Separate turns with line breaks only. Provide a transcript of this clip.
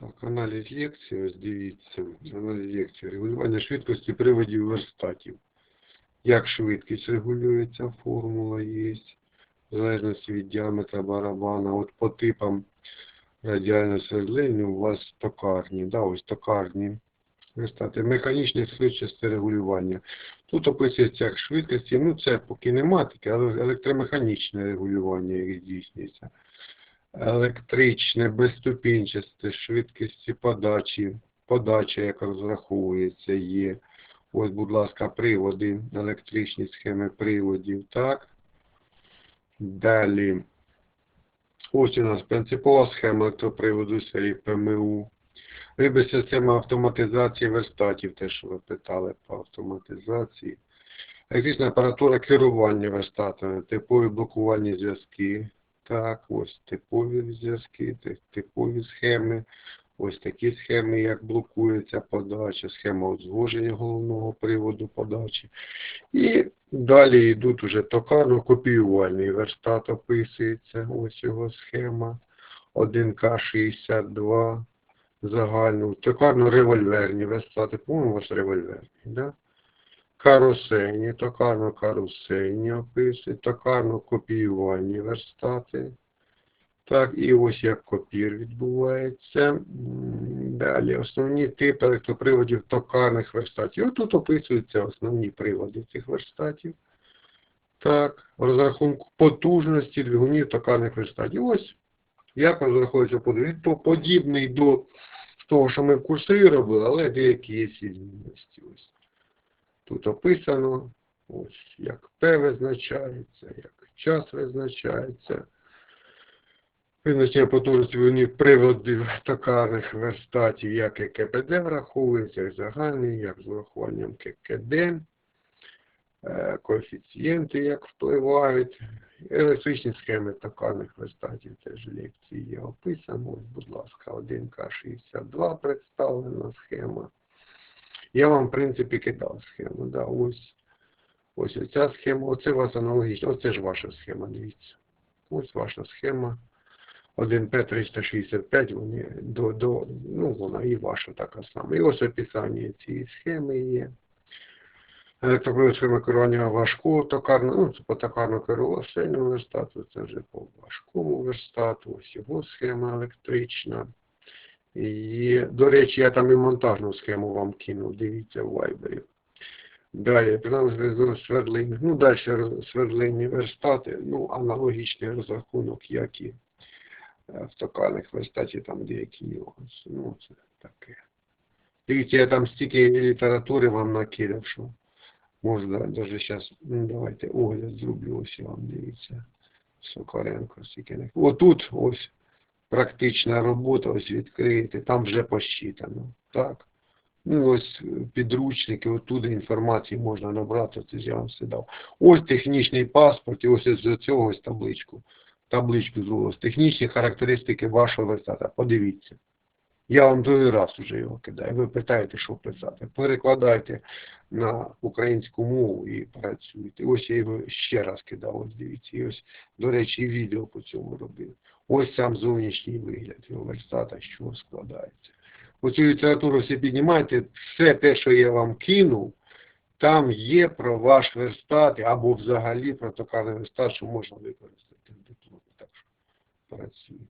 Так, аналіз лекції, ось дивіться. Аналіз лекції. Регулювання швидкості приводів верстатів. Як швидкість регулюється, формула є. В залежності від діаметра барабана. От по типам радіального свердлення у вас токарні. Да, ось токарні верстати. Механічне швидкості регулювання. Тут описується як швидкості. Ну це поки нема таке, але електромеханічне регулювання як здійснюється електричне, безступінчасте, швидкості подачі, подача, яка розраховується, є. Ось, будь ласка, приводи, електричні схеми приводів, так. Далі. Ось у нас принципова схема електроприводу серії ПМУ. Риби система автоматизації верстатів, те, що ви питали по автоматизації. Електрична апаратура керування верстатами, типові блокувальні зв'язки, так, ось типові зв'язки, типові схеми. Ось такі схеми, як блокується подача, схема узгодження головного приводу подачі. І далі йдуть уже токарно-копіювальний верстат описується. Ось його схема. 1К62 загальну. Токарно-револьверні верстати. По-моєму, у вас револьверні, да? Карусейні, токарно-карусейні описують, токарно-копіювальні верстати. Так, і ось як копір відбувається. Далі основні типи електроприводів токарних верстатів. Отут описуються основні приводи цих верстатів. Так, розрахунку потужності двигунів токарних верстатів. Ось як розраховується подвиг. То подібний до того, що ми в курсові робили, але деякі є відмінності. Ось. Тут описано, ось як П визначається, як час визначається. Визначення потужності двигунів приводів токарних верстатів, як і враховується, як загальний, як з урахуванням ККД, е, коефіцієнти, як впливають, електричні схеми токарних верстатів теж в лекції є описано. Будь ласка, 1К62 представлена схема. Я вам, в принципі, кидав схему. Да, ось, ось ця схема, оце у вас аналогічно, оце ж ваша схема, дивіться. Ось ваша схема. 1П365, вони до, до, ну, вона і ваша така сама. І ось описання цієї схеми є. Електропривод схема керування важкого токарного, ну, це по токарно керувальному верстату, це вже по важкому верстату, ось його схема електрична. І, до речі, я там і монтажну схему вам кинув, дивіться в вайбері. Далі, зв'язок свердлень, ну, далі свердлинні верстати, ну, аналогічний розрахунок, як і е, в токарних верстаті, там деякі нюанси. Ну, це таке. Дивіться, я там стільки літератури вам накидав, що можна навіть зараз, ну, давайте огляд зроблю, ось я вам дивіться. Сокоренко, стільки не. Отут ось практична робота, ось відкрити, там вже посчитано. Так. Ну, ось е, підручники, оттуда інформації можна набрати, це я вам все. Ось технічний паспорт, і ось з цього ось табличку. Табличку зробив. Технічні характеристики вашого верстата. Подивіться. Я вам другий раз вже його кидаю. Ви питаєте, що писати. Перекладайте на українську мову і працюйте. Ось я його ще раз кидав, ось дивіться. І ось, до речі, відео по цьому робив. Ось сам зовнішній вигляд його верстата, що складається. Оцю літературу всі піднімайте, все те, що я вам кинув, там є про ваш верстат або взагалі про токарний верстат, що можна використати в дипломі. Так що працюйте.